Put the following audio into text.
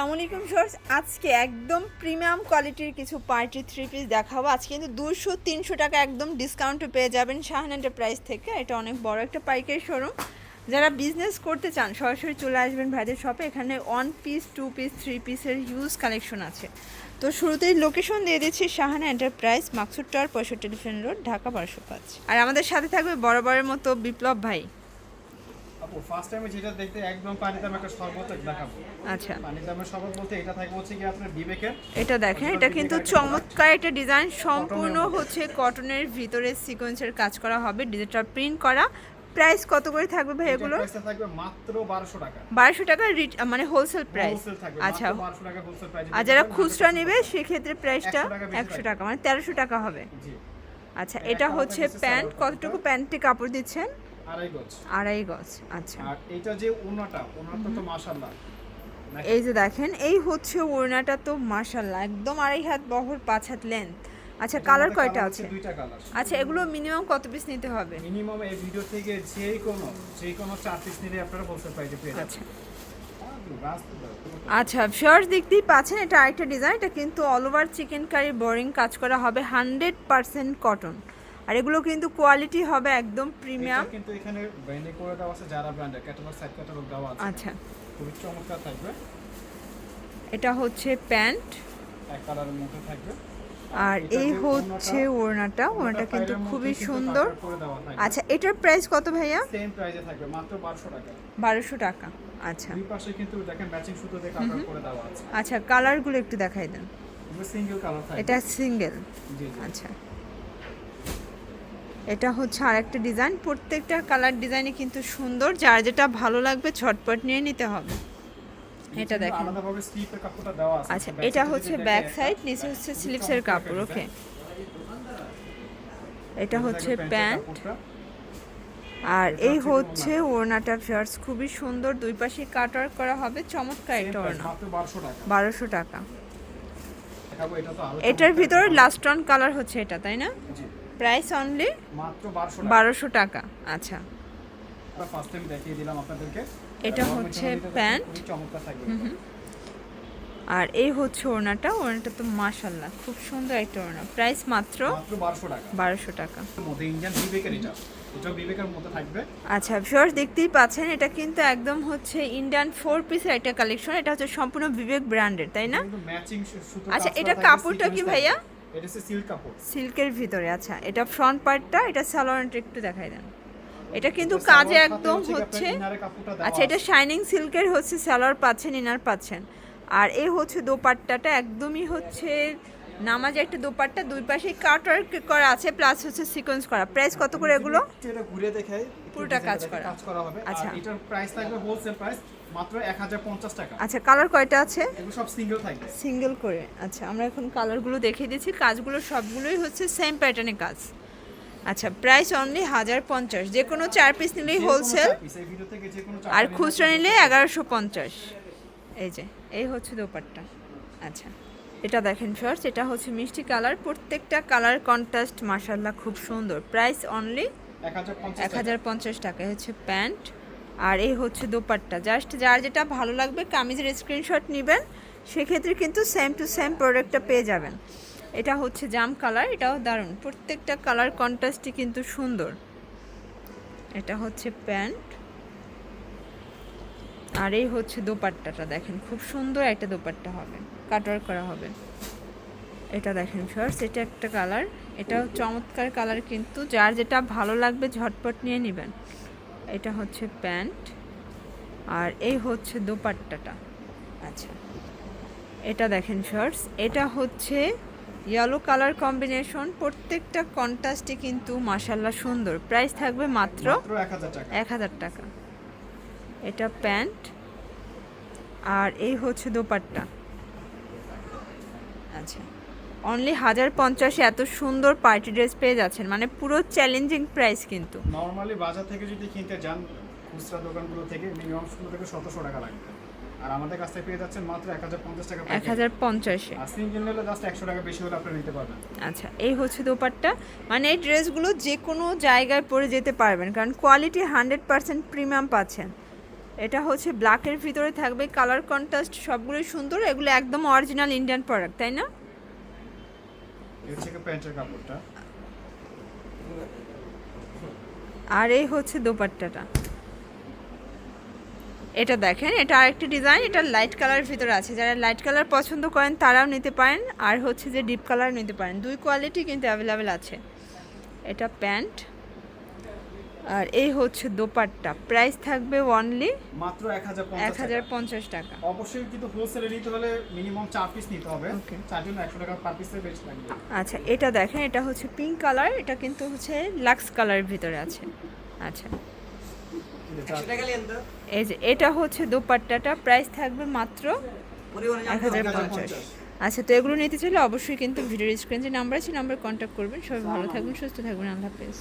আসসালামু আলাইকুম শর্টস আজকে একদম প্রিমিয়াম কোয়ালিটির কিছু পার্টি থ্রি পিস দেখাবো। আজকে কিন্তু দুশো তিনশো টাকা একদম ডিসকাউন্টে পেয়ে যাবেন শাহান এন্টারপ্রাইজ থেকে। এটা অনেক বড় একটা পাইকারি শোরুম যারা বিজনেস করতে চান, সরাসরি চলে আসবেন ভাইদের শপে এখানে one piece two piece three পিসের হিউজ কালেকশন আছে। তো শুরুতেই লোকেশন দিয়ে দিচ্ছি শাহানা এন্টারপ্রাইজ মাকসুদ টাওয়ার পঁয়ষট্টি টেলিফোন রোড ঢাকা বারোশো পাঁচ আর আমাদের সাথে থাকবে বরাবরের মতো বিপ্লব ভাই। আপু ফার্স্ট টাইমে যেটা দেখতে একদম পানি দামে একটা শরবত দেখাবো। আচ্ছা। পানি দামের শরবত বলতে এটা থাকবে হচ্ছে কি আপনার বিবেকের এটা দেখেন এটা কিন্তু চমৎকার একটা ডিজাইন সম্পূর্ণ হচ্ছে কটনের ভিতরে সিকোয়েন্সের কাজ করা হবে ডিজিটাল প্রিন্ট করা। প্রাইস কত করে থাকবে ভাই এগুলো? থাকবে মাত্র 1200 টাকা। বারোশো টাকা রিট মানে হোলসেল প্রাইস আচ্ছা। 1200 টাকা হোলসেল প্রাইস আর যারা খুচরা নেবে সেক্ষেত্রে প্রাইসটা 100 টাকা একশো টাকা মানে তেরোশো টাকা হবে। জি। আচ্ছা এটা এটা হচ্ছে প্যান্ট কতটুকু প্যান্টে কাপড় দিচ্ছেন? আড়াই গজ। আড়াই গজ আচ্ছা। আর এটা যে ওনাটা ওনাটা তো মাশাআল্লাহ। এই যে দেখেন এই হচ্ছে ওড়নাটা তো মাশাল্লাহ একদম আড়াই হাত বহর পাঁচ হাত লেন্থ আচ্ছা কালার কয়টা আছে? দুইটা কালার আচ্ছা এগুলো মিনিমাম কত পিস নিতে হবে? মিনিমাম এই ভিডিও থেকে যেই কোনো যেই কোনো চার পিস নিলে আপনারা প্রাইসে পেয়ে আচ্ছা। রাস্তা আচ্ছা ফিওর দেখতেই পাচ্ছেন এটা আরেকটা ডিজাইন এটা কিন্তু অল ওভার চিকেন কারি বোরিং কাজ করা হবে হান্ড্রেড পার্সেন্ট কটন আর এগুলো কিন্তু কোয়ালিটি হবে একদম প্রিমিয়াম কিন্তু এখানে ব্র্যান্ডিং করে দেওয়া আছে যারা ব্র্যান্ডের ক্যাটালগ সাইড ক্যাটালগ দেওয়া আছে। আচ্ছা। খুবই চমৎকার থাকবে। এটা হচ্ছে প্যান্ট। এক কালারের মধ্যে থাকবে। আর এই হচ্ছে ওড়নাটা। ওড়নাটা কিন্তু খুবই সুন্দর। আচ্ছা এটার প্রাইস কত ভাইয়া? সেম প্রাইসে থাকবে মাত্র 1200 টাকা। বারোশো টাকা। আচ্ছা। দুই পাশে কিন্তু দেখেন ম্যাচিং সুতো দিয়ে কাভার করে দেওয়া আছে। আচ্ছা কালারগুলো একটু দেখাই দেন। এগুলো সিঙ্গেল কালার থাকবে। এটা সিঙ্গেল জি জি। আচ্ছা। এটা হচ্ছে আরেকটা ডিজাইন। প্রত্যেকটা কালার ডিজাইনই কিন্তু সুন্দর। যার যেটা ভালো লাগবে ঝটপট নিয়ে নিতে হবে। এটা দেখেন। আচ্ছা এটা হচ্ছে ব্যাক সাইড নিচে হচ্ছে স্লিপসের কাপড় ওকে এটা হচ্ছে প্যান্ট আর এই হচ্ছে ওড়নাটা ফিয়ার্স খুবই সুন্দর। দুই পাশে কাটার করা হবে চমৎকার একটা ওড়না। 1200 টাকা। বারোশো টাকা। এটার ভিতরে লাস্ট অন কালার হচ্ছে এটা তাই না? জি। প্রাইস অনলি মাত্র 1200 টাকা। বারোশো টাকা। আচ্ছা। ফার্স্ট টাইম দেখিয়ে দিলাম আপনাদেরকে। এটা হচ্ছে প্যান্ট। চমৎকার থাকবে আর এই হচ্ছে ওড়নাটা। ওড়নাটা তো মাশাল্লাহ খুব সুন্দর একটা ওড়না। প্রাইস মাত্র মাত্র 1200 টাকা। বারোশো টাকা। আচ্ছা ভিউয়ার্স দেখতেই পাচ্ছেন এটা কিন্তু একদম হচ্ছে ইন্ডিয়ান ফোর পিসের একটা কালেকশন এটা হচ্ছে সম্পূর্ণ বিবেক ব্র্যান্ডের তাই না? আচ্ছা, এটা কাপড়টা কি ভাইয়া? এটা হচ্ছে সিল্ক কাপড় সিল্কের ভিতরে আচ্ছা এটা ফ্রন্ট পার্টটা এটা স্যালোয়ারটা একটু দেখাই দেন এটা কিন্তু কাজে একদম হচ্ছে আচ্ছা এটা শাইনিং সিল্কের হচ্ছে স্যালোয়ার পাচ্ছেন ইনার পাচ্ছেন আর এই হচ্ছে দোপাট্টাটা একদমই হচ্ছে নামাজ একটা দোপাট্টা দুই পাশে কাট ওয়ার্ক করা আছে প্লাস হচ্ছে সিকোয়েন্স করা প্রাইস কত করে এগুলো এটা ঘুরে দেখাই পুরোটা কাজ করা। কাজ করা হবে আচ্ছা। এটার প্রাইস থাকবে হোলসেল প্রাইস মাত্র 1050 টাকা। আচ্ছা কালার কয়টা আছে? এগুলো সব সিঙ্গেল থাকবে। সিঙ্গেল করে। আচ্ছা আমরা এখন কালারগুলো দেখিয়ে দিচ্ছি। কাজগুলো সবগুলোই হচ্ছে সেম প্যাটার্নে কাজ। আচ্ছা প্রাইস অনলি হাজার পঞ্চাশ। যে কোনো চার পিস নিলেই হোলসেল আর খুচরা নিলে এগারোশো পঞ্চাশ। এই যে এই হচ্ছে দোপাট্টা। আচ্ছা এটা দেখেন ফার্স্ট এটা হচ্ছে মিষ্টি কালার প্রত্যেকটা কালার কন্ট্রাস্ট মাসাল্লাহ খুব সুন্দর। প্রাইস অনলি 1050 এক হাজার পঞ্চাশ টাকা। হচ্ছে প্যান্ট। আর এই হচ্ছে দোপাট্টা। জাস্ট যার যেটা ভালো লাগবে, কামিজের স্ক্রিনশট নেবেন, সেক্ষেত্রে কিন্তু সেম টু সেম প্রোডাক্টটা পেয়ে যাবেন। এটা হচ্ছে জাম কালার এটাও দারুণ। প্রত্যেকটা কালার কন্ট্রাস্টই কিন্তু সুন্দর। এটা হচ্ছে প্যান্ট। আর এই হচ্ছে দোপাট্টাটা দেখেন, খুব সুন্দর একটা দোপাট্টা হবে, কাটার করা হবে। এটা দেখেন ফার্স্ট এটা একটা কালার এটাও চমৎকার কালার কিন্তু, যার যেটা ভালো লাগবে ঝটপট নিয়ে নেবেন। এটা হচ্ছে প্যান্ট আর এই হচ্ছে দোপাট্টাটা। আচ্ছা। এটা দেখেন শর্টস এটা হচ্ছে ইয়েলো কালার কম্বিনেশন প্রত্যেকটা কন্ট্রাস্টে কিন্তু মাসাল্লাহ সুন্দর। প্রাইস থাকবে মাত্র মাত্র 1000 এক হাজার টাকা। এটা প্যান্ট আর এই হচ্ছে দোপাট্টা। আচ্ছা। অনলি হাজার পঞ্চাশে এত সুন্দর পার্টি ড্রেস পেয়ে যাচ্ছেন। মানে পুরো চ্যালেঞ্জিং প্রাইস কিন্তু। নরমালি বাজার থেকে যদি কিনতে যান খুচরা দোকানগুলো থেকে মিনিমাম ষোলো থেকে সতেরোশো টাকা লাগবে। আর আমাদের কাছ থেকে পেয়ে যাচ্ছেন মাত্র এক হাজার পঞ্চাশ টাকা এক হাজার পঞ্চাশে। আর সিঙ্গেল নিলে জাস্ট একশো টাকা বেশি হলে আপনি নিতে পারবেন। আচ্ছা এই হচ্ছে দোপাট্টা। মানে এই ড্রেসগুলো যে কোনো জায়গায় পরে যেতে পারবেন কারণ কোয়ালিটি হান্ড্রেড পার্সেন্ট প্রিমিয়াম পাচ্ছেন। এটা হচ্ছে ব্ল্যাকের ভিতরে থাকবে কালার কন্ট্রাস্ট সবগুলোই সুন্দর এগুলো একদম অরিজিনাল ইন্ডিয়ান প্রোডাক্ট তাই না? আর এই হচ্ছে দোপাট্টাটা। এটা দেখেন, এটা আরেকটি ডিজাইন, এটা লাইট কালারের ভিতরে আছে। যারা লাইট কালার পছন্দ করেন, তারাও নিতে পারেন। আর হচ্ছে যে ডিপ কালার নিতে পারেন। দুই কোয়ালিটি কিন্তু অ্যাভেলেবেল আছে। এটা প্যান্ট। আর এই হচ্ছে দোপাট্টা। প্রাইস থাকবে অনলি মাত্র এক হাজার এক হাজার পঞ্চাশ টাকা। অবশ্যই কিন্তু হোলসেলে নিতে হলে মিনিমাম চার পিস নিতে হবে। চার জন্য একশো টাকা পার পিসের বেশি লাগবে। আচ্ছা এটা দেখেন এটা হচ্ছে পিঙ্ক কালার এটা কিন্তু হচ্ছে লাক্স কালারের ভিতরে আছে। আচ্ছা। এটা এই যে এটা হচ্ছে দোপাট্টাটা প্রাইস থাকবে মাত্র এক হাজার পঞ্চাশ। আচ্ছা তো এগুলো নিতে চাইলে অবশ্যই কিন্তু ভিডিওর স্ক্রিন যে নাম্বার আছে নাম্বার কন্ট্যাক্ট করবেন। সবাই ভালো থাকবেন সুস্থ থাকবেন আল্লাহ হাফেজ।